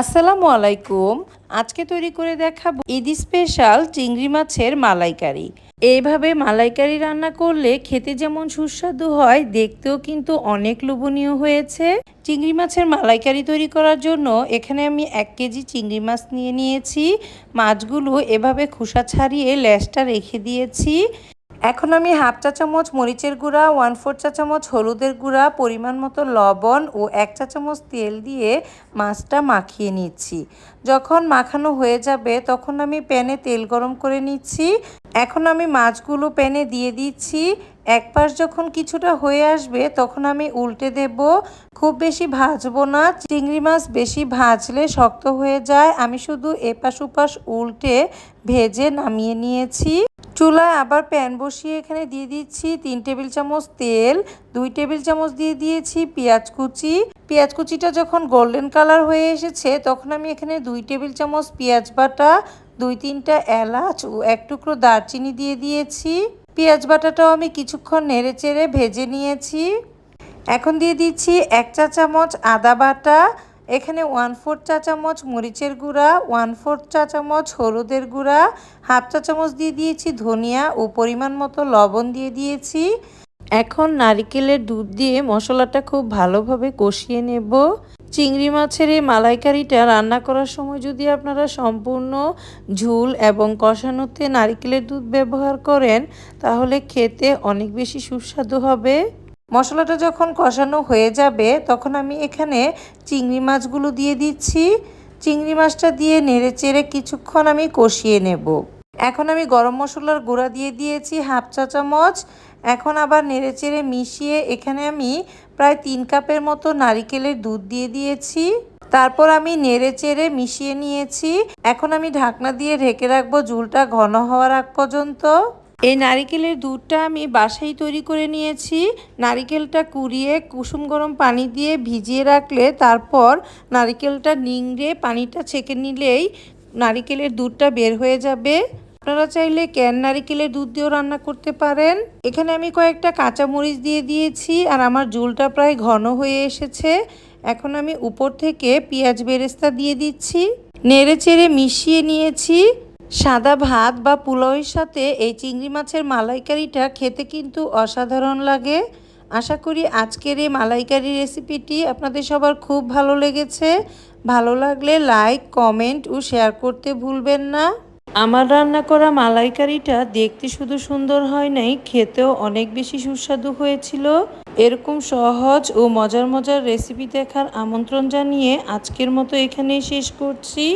আসসালামু আলাইকুম। আজকে তৈরি করে দেখাবো ঈদ স্পেশাল চিংড়ি মাছের মালাইকারি। এইভাবে মালাইকারি রান্না করলে খেতে যেমন সুস্বাদু হয়, দেখতেও কিন্তু অনেক লোভনীয় হয়েছে। চিংড়ি মাছের মালাইকারি তৈরি করার জন্য এখানে আমি এক কেজি চিংড়ি মাছ নিয়ে নিয়েছি। মাছগুলো এভাবে খোসা ছাড়িয়ে ল্যাসটা রেখে দিয়েছি। এখন আমি হাফ চা চামচ মরিচের গুঁড়া ওয়ান ফোর চা চামচ হলুদের গুঁড়া, পরিমাণ মতো লবণ ও এক চা চামচ তেল দিয়ে মাছটা মাখিয়ে নিচ্ছি। যখন মাখানো হয়ে যাবে, তখন আমি প্যানে তেল গরম করে নিচ্ছি। এখন আমি মাছগুলো প্যানে দিয়ে দিচ্ছি। এক পাশ যখন কিছুটা হয়ে আসবে, তখন আমি উল্টে দেব। খুব বেশি ভাজবো না। চিংড়ি মাছ বেশি ভাজলে শক্ত হয়ে যায়। আমি শুধু এপাশ ওপাশ উল্টে ভেজে নামিয়ে নিয়েছি। চুলায় আবার প্যান বসিয়ে এখানে দিয়ে দিচ্ছি তিন টেবিল চামচ তেল, দুই টেবিল চামচ দিয়ে দিয়েছি পেঁয়াজ কুচি। পেঁয়াজ কুচিটা যখন গোল্ডেন কালার হয়ে এসেছে, তখন আমি এখানে দুই টেবিল চামচ পেঁয়াজ বাটা, দুই তিনটা এলাচ ও এক টুকরো দারচিনি দিয়ে দিয়েছি। পেঁয়াজ বাটাটাও আমি কিছুক্ষণ নেড়ে চেড়ে ভেজে নিয়েছি। এখন দিয়ে দিচ্ছি এক চা চামচ আদা বাটা এখানে ওয়ান ফোর চা চামচ মরিচের গুঁড়া ওয়ান ফোর চা চামচ হলুদের গুঁড়া হাফ চা চামচ দিয়ে দিয়েছি ধনিয়া ও পরিমাণ মতো লবণ দিয়ে দিয়েছি। এখন নারিকেলের দুধ দিয়ে মশলাটা খুব ভালোভাবে কষিয়ে নেব। চিংড়ি মাছের এই মালাইকারিটা রান্না করার সময় যদি আপনারা সম্পূর্ণ ঝুল এবং কষানোতে নারিকেলের দুধ ব্যবহার করেন, তাহলে খেতে অনেক বেশি সুস্বাদু হবে। মশলাটা যখন কষানো হয়ে যাবে, তখন আমি এখানে চিংড়ি মাছগুলো দিয়ে দিচ্ছি। চিংড়ি মাছটা দিয়ে নেড়ে চেড়ে কিছুক্ষণ আমি কষিয়ে নেব। এখন আমি গরম মশলার গুঁড়া দিয়ে দিয়েছি হাফ চা চামচ। এখন আবার নেড়ে চেড়ে মিশিয়ে এখানে আমি প্রায় তিন কাপের মতো নারিকেলের দুধ দিয়ে দিয়েছি। তারপর আমি নেড়ে চেড়ে মিশিয়ে নিয়েছি। এখন আমি ঢাকনা দিয়ে ঢেকে রাখব, ঝুলটা ঘন হওয়ার আগ পর্যন্ত। এই নারিকেলের দুধটা আমি বাসায় তৈরি করে নিয়েছি। নারিকেলটা কুড়িয়ে কুসুম গরম পানি দিয়ে ভিজিয়ে রাখলে তারপর নারিকেলটা নিংড়ে পানিটা ছেঁকে নিলেই নারিকেলের দুধটা বের হয়ে যাবে। আপনারা চাইলে ক্যান নারিকেলের দুধ দিয়েও রান্না করতে পারেন। এখানে আমি কয়েকটা কাঁচামরিচ দিয়ে দিয়েছি আর আমার ঝুলটা প্রায় ঘন হয়ে এসেছে। এখন আমি উপর থেকে পেঁয়াজ বেরেস্তা দিয়ে দিচ্ছি। নেড়ে চেড়ে মিশিয়ে নিয়েছি। সাদা ভাত বা পোলাওয়ের সাথে এই চিংড়ি মাছের মালাইকারিটা খেতে কিন্তু অসাধারণ লাগে। আশা করি আজকের এই মালাইকারি রেসিপিটি আপনাদের সবার খুব ভালো লেগেছে। ভালো লাগলে লাইক, কমেন্ট ও শেয়ার করতে ভুলবেন না। আমার রান্না করা মালাইকারিটা দেখতে শুধু সুন্দর হয় নাই, খেতেও অনেক বেশি সুস্বাদু হয়েছিল। এরকম সহজ ও মজার মজার রেসিপি দেখার আমন্ত্রণ জানিয়ে আজকের মতো এখানেই শেষ করছি।